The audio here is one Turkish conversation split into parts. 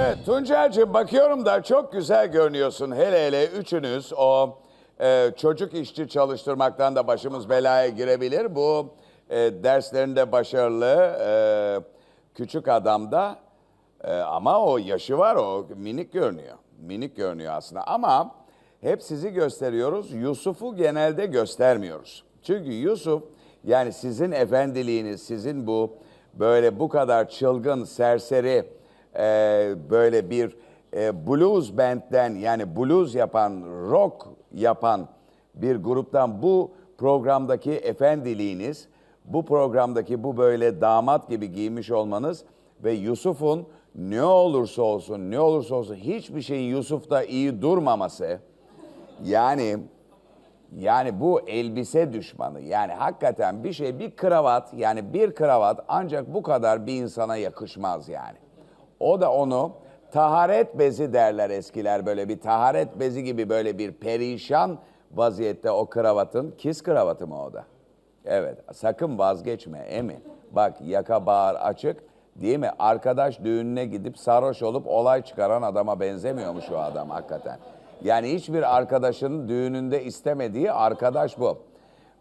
Evet Tuncer'cim bakıyorum da çok güzel görünüyorsun. Hele hele üçünüz o e, çocuk işçi çalıştırmaktan da başımız belaya girebilir. Bu e, derslerinde başarılı e, küçük adam da e, ama o yaşı var o minik görünüyor. Minik görünüyor aslında ama hep sizi gösteriyoruz. Yusuf'u genelde göstermiyoruz. Çünkü Yusuf yani sizin efendiliğiniz, sizin bu böyle bu kadar çılgın, serseri e, böyle bir e, blues band'den yani blues yapan, rock yapan bir gruptan bu programdaki efendiliğiniz, bu programdaki bu böyle damat gibi giymiş olmanız ve Yusuf'un ne olursa olsun, ne olursa olsun hiçbir şeyin Yusuf'ta iyi durmaması, yani yani bu elbise düşmanı. Yani hakikaten bir şey bir kravat yani bir kravat ancak bu kadar bir insana yakışmaz yani. O da onu taharet bezi derler eskiler böyle bir taharet bezi gibi böyle bir perişan vaziyette o kravatın kiz kravatı mı o da? Evet sakın vazgeçme emin. Bak yaka bağır açık değil mi? Arkadaş düğününe gidip sarhoş olup olay çıkaran adama benzemiyormuş o adam hakikaten. Yani hiçbir arkadaşın düğününde istemediği arkadaş bu.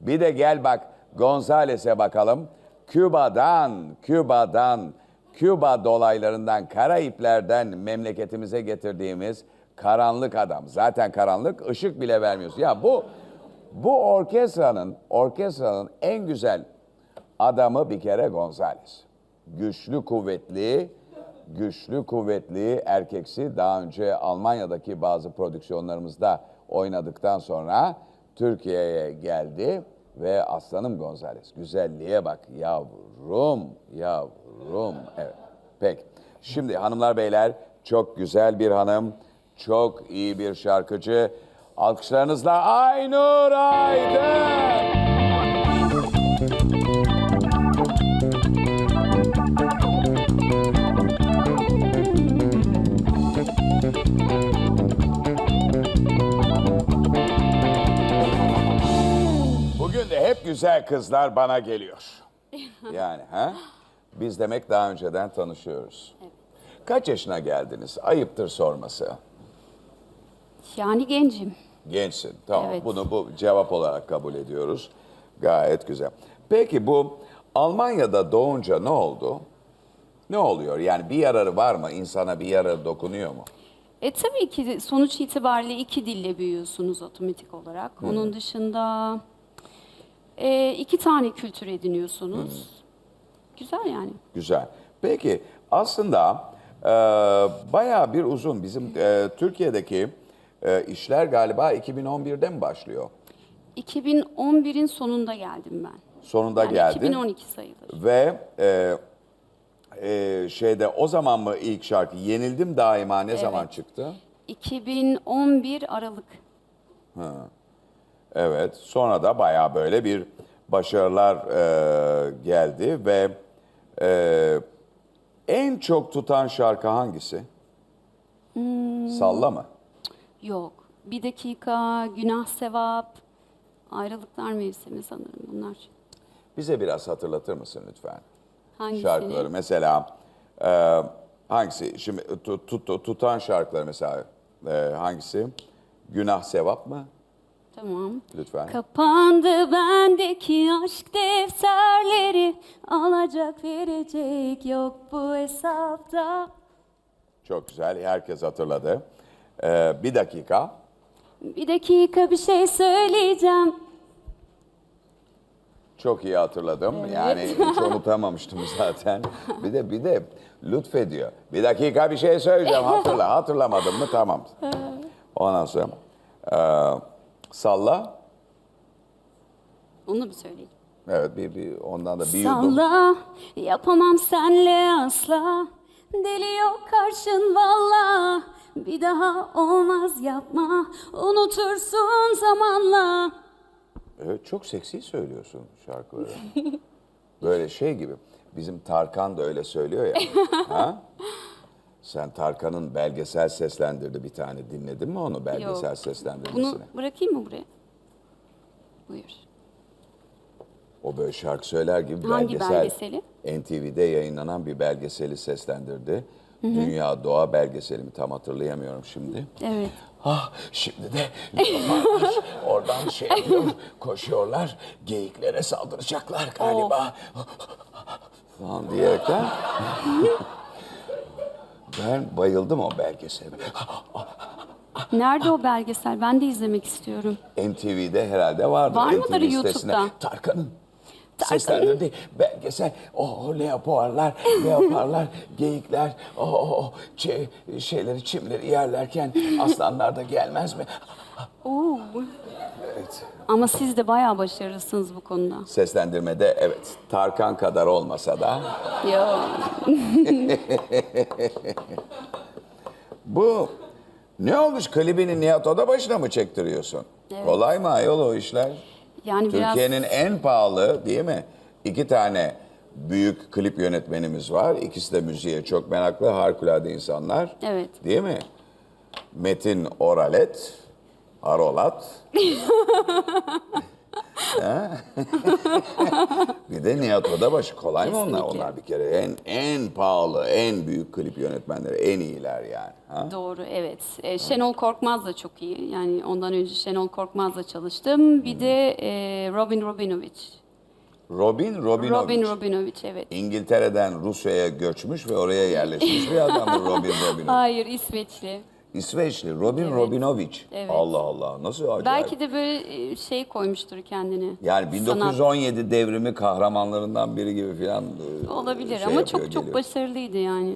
Bir de gel bak Gonzales'e bakalım. Küba'dan, Küba'dan, Küba dolaylarından, Karayipler'den memleketimize getirdiğimiz karanlık adam. Zaten karanlık, ışık bile vermiyorsun. Ya bu bu orkestranın, orkestranın en güzel adamı bir kere Gonzales. Güçlü, kuvvetli, güçlü, kuvvetli erkeksi daha önce Almanya'daki bazı prodüksiyonlarımızda oynadıktan sonra Türkiye'ye geldi ve Aslanım Gonzales. Güzelliğe bak yavrum, yavrum. Evet, peki. Şimdi hanımlar beyler çok güzel bir hanım, çok iyi bir şarkıcı. Alkışlarınızla Aynur Aydın. Güzel kızlar bana geliyor. Yani ha? Biz demek daha önceden tanışıyoruz. Kaç yaşına geldiniz? Ayıptır sorması. Yani gencim. Gençsin. Tamam. Evet. Bunu bu cevap olarak kabul ediyoruz. Gayet güzel. Peki bu Almanya'da doğunca ne oldu? Ne oluyor? Yani bir yararı var mı? İnsana bir yararı dokunuyor mu? E tabii ki sonuç itibariyle iki dille büyüyorsunuz otomatik olarak. Onun dışında e, iki tane kültür ediniyorsunuz. Güzel yani. Güzel. Peki aslında e, bayağı bir uzun bizim e, Türkiye'deki e, işler galiba 2011'de mi başlıyor? 2011'in sonunda geldim ben. Sonunda Yani geldi. 2012 sayılır. Ve e, e, şeyde o zaman mı ilk şarkı Yenildim Daima ne zaman çıktı? 2011 Aralık. Evet. Sonra da bayağı böyle bir başarılar e, geldi ve e, en çok tutan şarkı hangisi? Salla mı? Yok. Bir dakika, günah sevap, ayrılıklar mevsimi sanırım bunlar. Bize biraz hatırlatır mısın lütfen? Hangisini? Şarkıları mesela e, hangisi? Şimdi tu- tu- tutan şarkıları mesela e, hangisi? Günah sevap mı? Tamam. Lütfen. Kapandı bendeki aşk defterleri Alacak verecek yok bu hesapta Çok güzel. Herkes hatırladı. E, bir dakika. Bir dakika bir şey söyleyeceğim Çok iyi hatırladım. Yani hiç unutamamıştım zaten. Bir de bir de lütfediyor. Bir dakika bir şey söyleyeceğim. Hatırla. Hatırlamadım mı? Tamam. Ondan sonra e, salla. Onu mu söyleyeyim? Evet bir, bir ondan da bir yudum. Salla yapamam senle asla Deli yok karşın valla Bir daha olmaz yapma Unutursun zamanla Evet, çok seksi söylüyorsun şarkıları. Böyle şey gibi. Bizim Tarkan da öyle söylüyor ya. ha? Sen Tarkan'ın belgesel seslendirdi bir tane. Dinledin mi onu belgesel Yok. seslendirmesini? Bunu bırakayım mı buraya? Buyur. O böyle şarkı söyler gibi Hangi belgesel. belgeseli? NTV'de yayınlanan bir belgeseli seslendirdi. Dünya Doğa belgeselimi tam hatırlayamıyorum şimdi. Evet. Ah şimdi de oradan şey yapıyor, koşuyorlar, geyiklere saldıracaklar galiba. Falan diyerekten. ben bayıldım o belgesele. Nerede o belgesel? Ben de izlemek istiyorum. NTV'de herhalde vardır. Var mıdır. YouTube'da? Tarkan'ın Tarkan'ın. seslendirdiği belgesel. O leoparlar, leoparlar, geyikler, o, o şey, şeyleri, çimleri yerlerken aslanlar da gelmez mi? Oo. Evet. Ama siz de bayağı başarılısınız bu konuda. Seslendirmede evet Tarkan kadar olmasa da Yo. bu ne olmuş klibini Nihat Odabaşı'na mı çektiriyorsun? Kolay mı ayol o işler? Yani biraz Türkiye'nin en pahalı değil mi? İki tane büyük klip yönetmenimiz var. İkisi de müziğe çok meraklı, harikulade insanlar. Evet. Değil mi? Metin Oralet, Arolat. Bir de Nihat Odabaşı. Kolay mı onlar? Kesinlikle. Onlar bir kere en en pahalı, en büyük klip yönetmenleri, en iyiler yani. Ha? Doğru evet. Ee, Şenol Korkmaz da çok iyi. Yani ondan önce Şenol Korkmaz'la çalıştım. Bir de e, Robin Robinovic. Robin Robinovic. Robin Robinovic evet. İngiltere'den Rusya'ya göçmüş ve oraya yerleşmiş bir adam bu Robin Robinovic. Hayır İsveçli. İsveçli Robin Evet. Robinovic. Evet. Allah Allah nasıl acayip. Belki de böyle e, şey koymuştur kendini. yani Sanat. 1917 devrimi kahramanlarından biri gibi falan e, Olabilir şey ama çok çok geliyor. başarılıydı yani.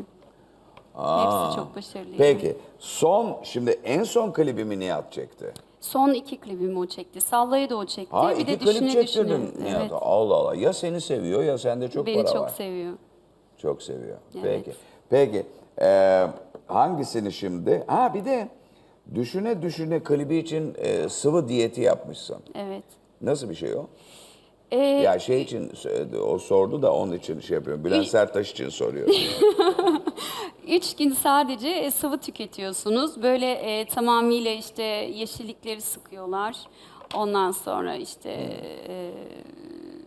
Aa. Hepsi çok başarılıydı. Peki son şimdi en son klibimi Nihat çekti. Son iki klibimi o çekti. Sallayı da o çekti. Ha bir de düşüne düşüne. Nihat. Evet. Allah Allah ya seni seviyor ya sende çok Beni para çok var. seviyor. Çok seviyor. Evet. Peki. Peki. Ee, hangisini şimdi? Ha bir de düşüne düşüne klibi için e, sıvı diyeti yapmışsın. Evet. Nasıl bir şey o? Ee, Ya şey için söyledi, o sordu da onun için şey yapıyorum. Bülent Serttaş için soruyor. Üç gün sadece e, sıvı tüketiyorsunuz. Böyle e, tamamıyla işte yeşillikleri sıkıyorlar. Ondan sonra işte e,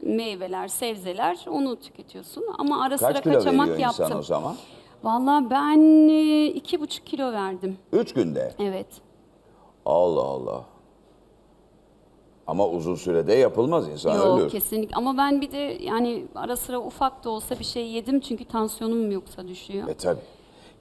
meyveler, sebzeler onu tüketiyorsun. Ama ara sıra Kaç kilo kaçamak veriyor yaptım. insan o zaman? Vallahi ben e, iki buçuk kilo verdim. Üç günde. Evet. Allah Allah. Ama uzun sürede yapılmaz insan Yok ölür. kesinlikle. Ama ben bir de yani ara sıra ufak da olsa bir şey yedim çünkü tansiyonum yoksa düşüyor. E tabii.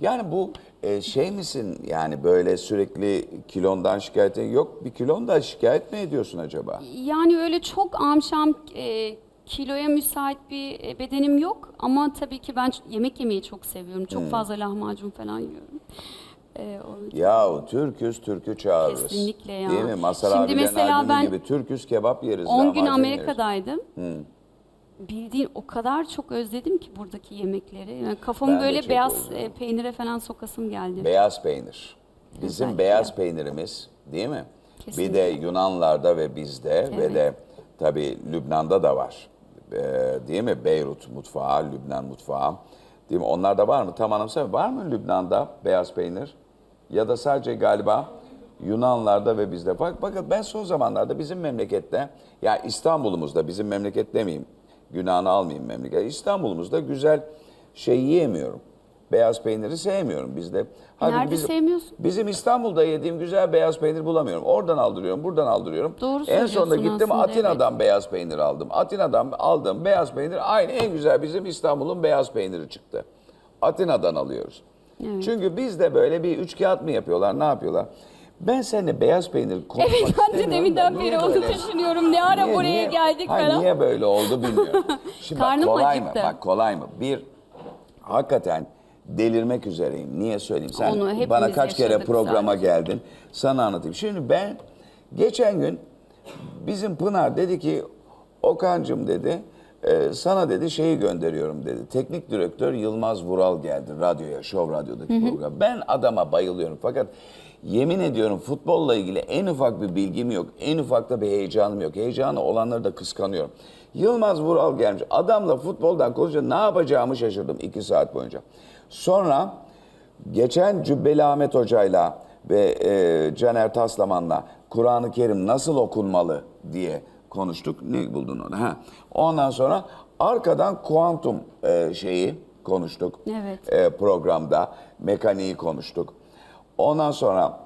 Yani bu e, şey misin yani böyle sürekli kilondan şikayetin yok bir kilonda şikayet mi ediyorsun acaba? Yani öyle çok amşam e, kiloya müsait bir e, bedenim yok ama tabii ki ben yemek yemeyi çok seviyorum. Hmm. Çok fazla lahmacun falan yiyorum. E, o- Yahu Türküz Türkü çağırırız. Kesinlikle ya. Değil mi? Mazhar Şimdi abilerin mesela albümü ben gibi Türküz kebap yeriz. 10 gün lahmacun yeriz. Amerika'daydım. Bildiğin o kadar çok özledim ki buradaki yemekleri. Yani kafamı Ben de böyle çok beyaz özledim. e, peynire falan sokasım geldi. Beyaz peynir. Bizim Özellikle. beyaz peynirimiz değil mi? Bir Kesinlikle. de Yunanlarda ve bizde ve Evet. de tabii Lübnan'da da var. Ee, değil mi? Beyrut mutfağı, Lübnan mutfağı. Değil mi? Onlarda var mı? Tam anımsamıyorum. Var mı Lübnan'da beyaz peynir? Ya da sadece galiba Yunanlarda ve bizde. Bak, bakın ben son zamanlarda bizim memlekette, ya İstanbul'umuzda bizim memleket demeyeyim, günahını almayayım memleket. İstanbul'umuzda güzel şey yiyemiyorum. Beyaz peyniri sevmiyorum bizde. Hadi Nerede bizim- sevmiyorsun? Bizim İstanbul'da yediğim güzel beyaz peynir bulamıyorum. Oradan aldırıyorum, buradan aldırıyorum. Doğru En sonunda gittim aslında, Atina'dan beyaz peynir aldım. Atina'dan aldığım beyaz peynir aynı en güzel bizim İstanbul'un beyaz peyniri çıktı. Atina'dan alıyoruz. Çünkü bizde böyle bir üç kağıt mı yapıyorlar, ne yapıyorlar? Ben seninle beyaz peynir konuşmak Evet ben de deminden beri onu böyle? düşünüyorum. Ne ara Niye- buraya niye- geldik Hayır, falan. Niye böyle oldu bilmiyorum. Şimdi bak, Karnım kolay mı? acıktı. Bak kolay mı? Bir, hakikaten delirmek üzereyim. Niye söyleyeyim? Sen Onu bana kaç kere programa sadece. geldin. Sana anlatayım. Şimdi ben geçen gün bizim Pınar dedi ki Okan'cım dedi "e, sana dedi şeyi gönderiyorum dedi. Teknik direktör Yılmaz Vural geldi radyoya, Show Radyo'daki program. Ben adama bayılıyorum fakat yemin ediyorum futbolla ilgili en ufak bir bilgim yok. En ufak da bir heyecanım yok. Heyecanı olanları da kıskanıyorum. Yılmaz Vural gelmiş. Adamla futboldan konuşunca ne yapacağımı şaşırdım iki saat boyunca. Sonra geçen Cübbeli Ahmet Hoca'yla ve e, Caner Taslaman'la Kur'an-ı Kerim nasıl okunmalı diye konuştuk. Ne buldun onu? Ha. Ondan sonra arkadan kuantum e, şeyi konuştuk. Evet. e, programda. Mekaniği konuştuk. Ondan sonra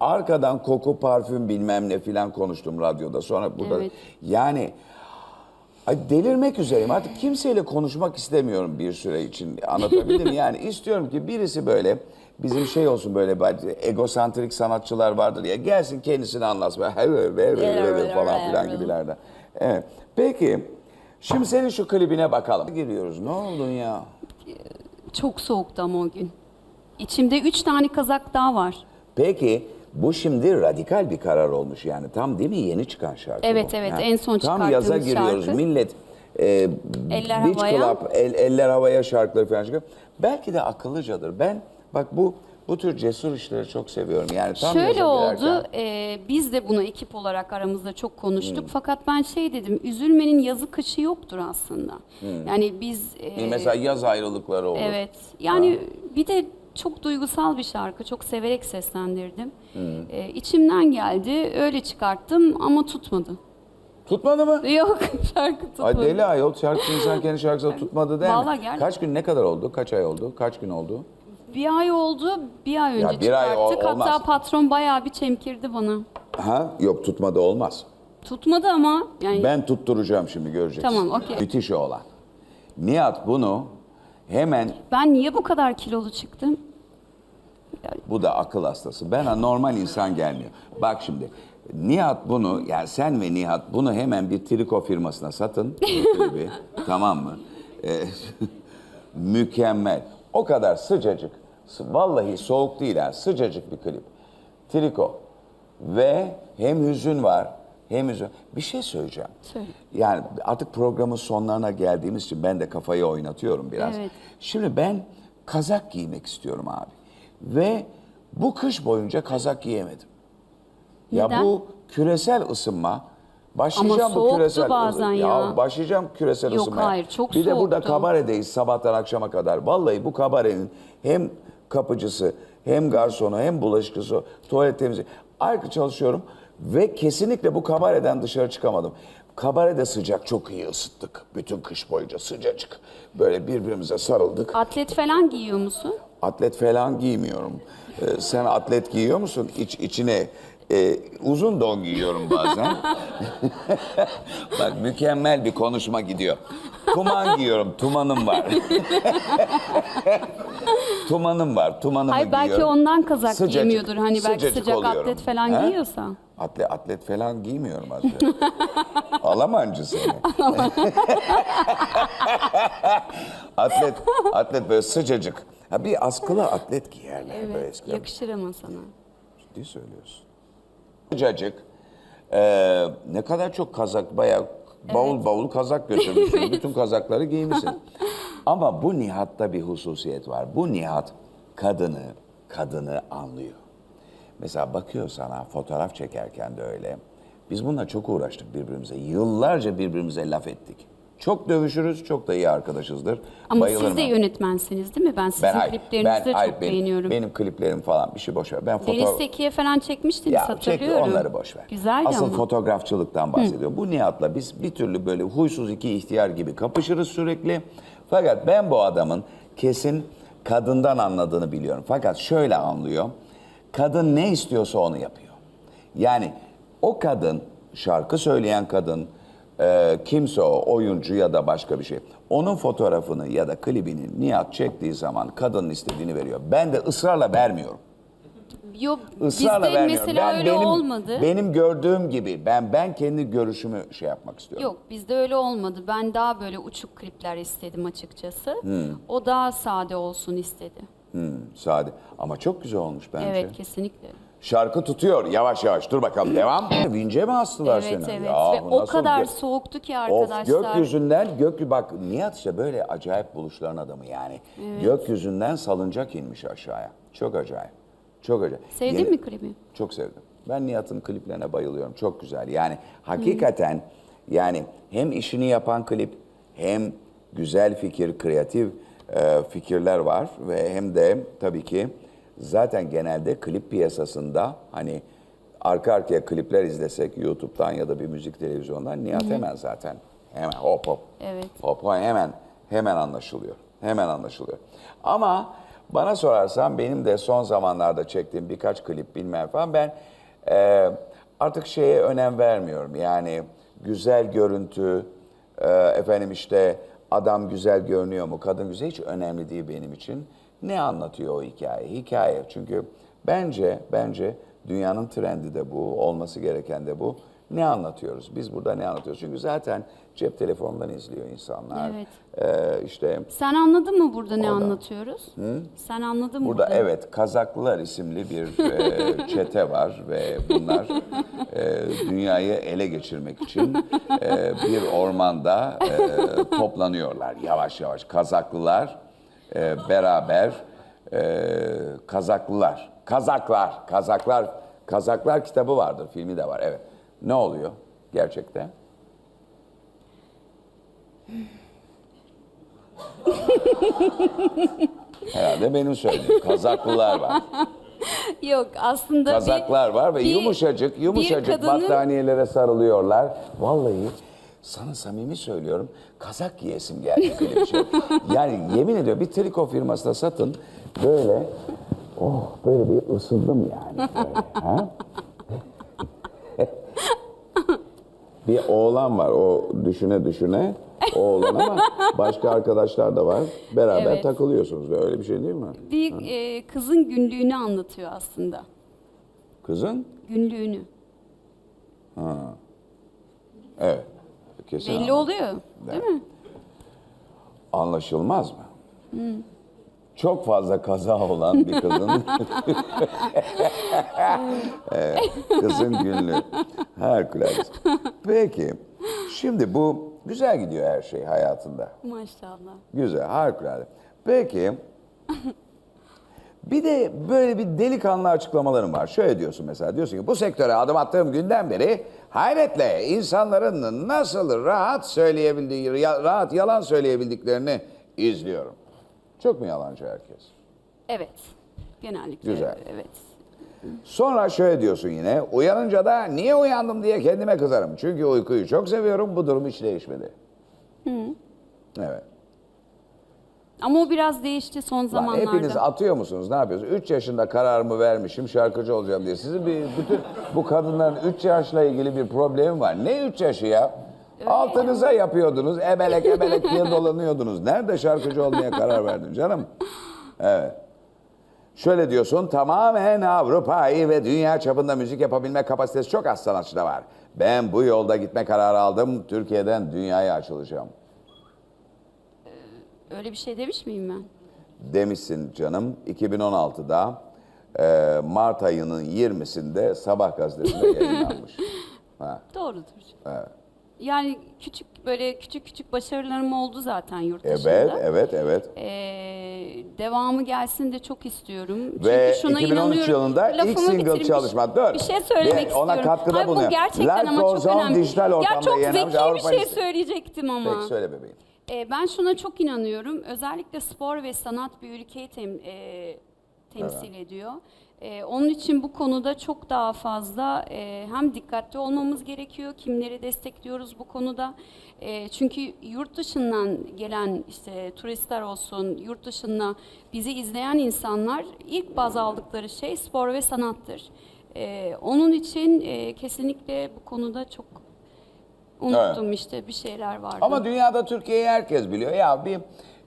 arkadan koku, parfüm bilmem ne filan konuştum radyoda. Sonra burada Evet. yani ay delirmek üzereyim. Artık kimseyle konuşmak istemiyorum bir süre için. Anlatabildim? Yani istiyorum ki birisi böyle bizim şey olsun böyle böyle egosantrik sanatçılar vardır ya gelsin kendisini anlatsın. Böyle falan filan gibilerden. Evet. Peki şimdi senin şu klibine bakalım. Giriyoruz. Ne oldun ya? Çok soğuktu ama o gün. İçimde üç tane kazak daha var. Peki bu şimdi radikal bir karar olmuş yani. Tam değil mi yeni çıkan şarkı Evet, bu. evet, Yani en son Tam yaza çıkarttığımız giriyoruz. şarkı. Millet e, Eller Beach havaya. Club, el- eller havaya şarkıları falan çıkıyor. Belki de akıllıcadır. Ben bak bu bu tür cesur işleri çok seviyorum. Yani tam Şöyle yaza oldu, girerken- e, biz de bunu ekip olarak aramızda çok konuştuk. Hmm. Fakat ben şey dedim, üzülmenin yazı kışı yoktur aslında. Yani biz... e, Mesela yaz ayrılıkları olur. Evet, yani bir de çok duygusal bir şarkı, çok severek seslendirdim. Hmm. E, içimden geldi, öyle çıkarttım ama tutmadı. Tutmadı mı? Yok, şarkı tutmadı. Ay deli ayol şarkısı insan kendi şarkısını tutmadı değil mi? Vallahi gel- Kaç gün ne kadar oldu? Kaç ay oldu? Kaç gün oldu? Bir ay oldu, bir ay önce bir ay çıkarttık. ol- olmaz. Hatta patron bayağı bir çemkirdi bana. Ha? Yok tutmadı olmaz. Tutmadı ama yani Ben tutturacağım şimdi göreceksin. Tamam, okey. Müthiş olan. Nihat bunu hemen ben niye bu kadar kilolu çıktım? Bu da akıl hastası. Ben normal insan gelmiyor. Bak şimdi Nihat bunu yani sen ve Nihat bunu hemen bir triko firmasına satın. klibi, tamam mı? Ee, mükemmel. O kadar sıcacık. Vallahi soğuk değil ha. Sıcacık bir klip. Triko. Ve hem hüzün var hem hüzün. Bir şey söyleyeceğim. Söyle. Yani artık programın sonlarına geldiğimiz için ben de kafayı oynatıyorum biraz. Evet. Şimdi ben kazak giymek istiyorum abi. Ve bu kış boyunca kazak giyemedim. Ya Neden? bu küresel ısınma başlayacağım Ama bu soğuktu küresel bazen ya. başlayacağım küresel Yok, ısınmaya. hayır, çok Bir de burada soğuktu. kabaredeyiz sabahtan akşama kadar. Vallahi bu kabarenin hem kapıcısı hem garsonu hem bulaşıkçısı tuvalet temizliği ayrı çalışıyorum ve kesinlikle bu kabareden dışarı çıkamadım. Kabarede sıcak çok iyi ısıttık. Bütün kış boyunca sıcacık. Böyle birbirimize sarıldık. Atlet falan giyiyor musun? Atlet falan giymiyorum. Ee, sen atlet giyiyor musun? İç, içine e, uzun don giyiyorum bazen. Bak mükemmel bir konuşma gidiyor. Tuman giyiyorum, tumanım var. tumanım var, tumanımı Hayır belki giyiyorum. ondan kazak Sıcacık, giyemiyordur. Hani belki sıcacık sıcak oluyorum. atlet falan He? giyiyorsa. Atlet, atlet falan giymiyorum atlet. Alamancı seni. atlet, atlet böyle sıcacık. Ha bir askılı atlet giyerler böyle Evet, eskiden. yakışır ama sana. Ciddi söylüyorsun. Sıcacık. Ee, ne kadar çok kazak, bayağı bavul bavul kazak götürmüşsün. Bütün kazakları giymişsin. Ama bu Nihat'ta bir hususiyet var. Bu Nihat kadını, kadını anlıyor. Mesela bakıyor sana fotoğraf çekerken de öyle. Biz bununla çok uğraştık birbirimize. Yıllarca birbirimize laf ettik. Çok dövüşürüz, çok da iyi arkadaşızdır. Ama Bayılırım siz de ben. yönetmensiniz değil mi? Ben sizin hayır, kliplerinizi de hayır, çok benim, beğeniyorum. Benim kliplerim falan bir şey boş ver. Ben foto... Deniz Teki'ye falan çekmiştiniz Ya hatırlıyorum. onları boş ver. Güzeldi Asıl ama. fotoğrafçılıktan bahsediyor. Bu Nihat'la biz bir türlü böyle huysuz iki ihtiyar gibi kapışırız sürekli. Fakat ben bu adamın kesin kadından anladığını biliyorum. Fakat şöyle anlıyor. Kadın ne istiyorsa onu yapıyor. Yani o kadın, şarkı söyleyen kadın, e, kimse o, oyuncu ya da başka bir şey. Onun fotoğrafını ya da klibini Nihat çektiği zaman kadının istediğini veriyor. Ben de ısrarla vermiyorum. Yok Israrla bizde vermiyorum. mesela ben öyle benim, olmadı. Benim gördüğüm gibi ben ben kendi görüşümü şey yapmak istiyorum. Yok bizde öyle olmadı. Ben daha böyle uçuk klipler istedim açıkçası. Hmm. O daha sade olsun istedi. Hmm, sade. Ama çok güzel olmuş bence. Evet kesinlikle. Şarkı tutuyor yavaş yavaş. Dur bakalım devam. Vince mi astılar Evet seni? evet Ya ve bu o nasıl kadar gö- soğuktu ki Of arkadaşlar. gökyüzünden gök bak Nihat işte böyle acayip buluşların adamı yani. Gökyüzünden salıncak inmiş aşağıya. Çok acayip. Çok acayip. Sevdin Yeni- mi klibi? Çok sevdim. Ben Nihat'ın kliplerine bayılıyorum. Çok güzel. Yani hakikaten yani hem işini yapan klip hem güzel fikir, kreatif e, fikirler var ve hem de tabii ki zaten genelde klip piyasasında hani arka arkaya klipler izlesek YouTube'dan ya da bir müzik televizyondan Nihat hemen zaten hemen hop hop Evet. hop hop hemen hemen anlaşılıyor. Hemen anlaşılıyor. Ama bana sorarsan benim de son zamanlarda çektiğim birkaç klip bilmem falan ben e, artık şeye önem vermiyorum. Yani güzel görüntü, e, efendim işte adam güzel görünüyor mu, kadın güzel hiç önemli değil benim için. Ne anlatıyor o hikaye? Hikaye çünkü bence bence dünyanın trendi de bu, olması gereken de bu. Ne anlatıyoruz? Biz burada ne anlatıyoruz? Çünkü zaten cep telefonundan izliyor insanlar. Evet. Ee, işte Sen anladın mı burada ne Orada. anlatıyoruz? Sen anladın mı burada burada? evet Kazaklılar isimli bir e, çete var ve bunlar e, dünyayı ele geçirmek için e, bir ormanda e, toplanıyorlar yavaş yavaş. Kazaklılar e, beraber e, Kazaklılar, Kazaklar, Kazaklar, Kazaklar kitabı vardır, filmi de var. Evet. Ne oluyor gerçekten? Herhalde benim söylediğim Kazaklılar var. Yok aslında bir- Kazaklar var ve bir- yumuşacık bir yumuşacık kadının- battaniyelere sarılıyorlar. Vallahi sana samimi söylüyorum kazak giyesim geldi bir şey. Yani yemin ediyorum bir triko firmasına satın böyle oh böyle bir ısındım yani. Böyle, ha? bir oğlan var o düşüne düşüne oğlan ama başka arkadaşlar da var. Beraber Evet. takılıyorsunuz öyle bir şey değil mi? bir e, kızın günlüğünü anlatıyor aslında. Kızın? Günlüğünü. Evet. Kesin Belli anladım. oluyor değil mi? Anlaşılmaz mı? Çok fazla kaza olan bir kızın Evet, kızın günlüğü. Harikulade. Peki, şimdi bu güzel gidiyor her şey hayatında. Maşallah. Güzel, harikulade. Peki, bir de böyle bir delikanlı açıklamalarım var. Şöyle diyorsun mesela, diyorsun ki bu sektöre adım attığım günden beri hayretle insanların nasıl rahat söyleyebildiği, rahat yalan söyleyebildiklerini izliyorum. Çok mu yalancı herkes? Evet. Genellikle Güzel. evet. Sonra şöyle diyorsun yine, uyanınca da niye uyandım diye kendime kızarım. Çünkü uykuyu çok seviyorum, bu durum hiç değişmedi. Evet. Ama o biraz değişti son Lan zamanlarda. hepiniz atıyor musunuz? Ne yapıyorsunuz? 3 yaşında kararımı vermişim, şarkıcı olacağım diye. Sizin bir bütün bu kadınların 3 yaşla ilgili bir problemi var. Ne 3 yaşı ya? Altınıza yapıyordunuz, ebelek ebelek diye dolanıyordunuz. Nerede şarkıcı olmaya karar verdin canım? Evet. Şöyle diyorsun, tamamen Avrupa'yı ve dünya çapında müzik yapabilme kapasitesi çok az sanatçıda var. Ben bu yolda gitme kararı aldım, Türkiye'den dünyaya açılacağım. Öyle bir şey demiş miyim ben? demişsin canım 2016'da e, Mart ayının 20'sinde Sabah gazetesinde yayınlanmış. Ha, Doğrudur. evet. Yani küçük böyle küçük küçük başarılarım oldu zaten yurt dışında. Evet, evet, evet. Ee, devamı gelsin de çok istiyorum. Ve Çünkü şuna 2013 inanıyorum. yılında ilk single bitireyim. Bir- çalışma. Dur. Bir şey söylemek Ve ona istiyorum. katkıda Hayır, bulunuyor. Bu gerçekten Life ama çok önemli. dijital ya ortamda çok yayınlanmış zeki bir şey söyleyecektim ama. Peki söyle bebeğim. Ee, ben şuna çok inanıyorum. Özellikle spor ve sanat bir ülkeyi tem- e, temsil ediyor. E, onun için bu konuda çok daha fazla e, hem dikkatli olmamız gerekiyor. Kimleri destekliyoruz bu konuda. E, çünkü yurt dışından gelen işte turistler olsun, yurt dışında bizi izleyen insanlar ilk baz aldıkları şey spor ve sanattır. E, onun için e, kesinlikle bu konuda çok unuttum işte bir şeyler vardı. Ama dünyada Türkiye'yi herkes biliyor. Ya bir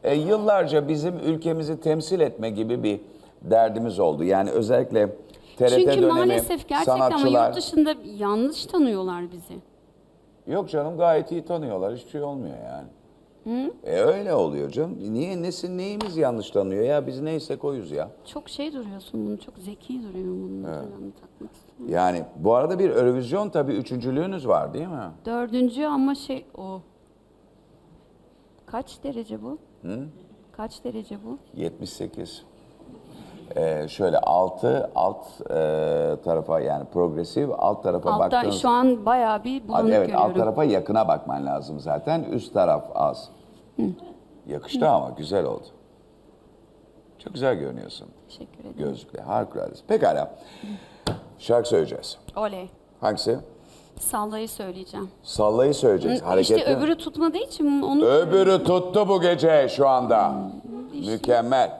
e, yıllarca bizim ülkemizi temsil etme gibi bir derdimiz oldu. Yani özellikle TRT Çünkü dönemi maalesef gerçekten ama sanatçılar... yurt dışında yanlış tanıyorlar bizi. Yok canım gayet iyi tanıyorlar. Hiçbir şey olmuyor yani. E öyle oluyor canım. Niye nesin neyimiz yanlış tanıyor ya? Biz neysek oyuz ya. Çok şey duruyorsun bunu, çok zeki duruyor bunu. Evet. takmak istiyorum. Yani bu arada bir Eurovision tabii üçüncülüğünüz var değil mi? Dördüncü ama şey o. Kaç derece bu? Kaç derece bu? 78. Ee, şöyle altı alt e, tarafa yani progresif alt tarafa Alttan baktığınız şu an bayağı bir bulanık evet alt görüyorum. tarafa yakına bakman lazım zaten. Üst taraf az. Yakıştı ama güzel oldu. Çok güzel görünüyorsun. Teşekkür ederim. Gözlükle. Harikulade. Pekala. Şarkı söyleyeceğiz. Oley. Hangisi? Sallayı söyleyeceğim. Sallayı söyleyeceksin. Hareketli. İşte öbürü tutmadığı için onu Öbürü tuttu bu gece şu anda. Mükemmel.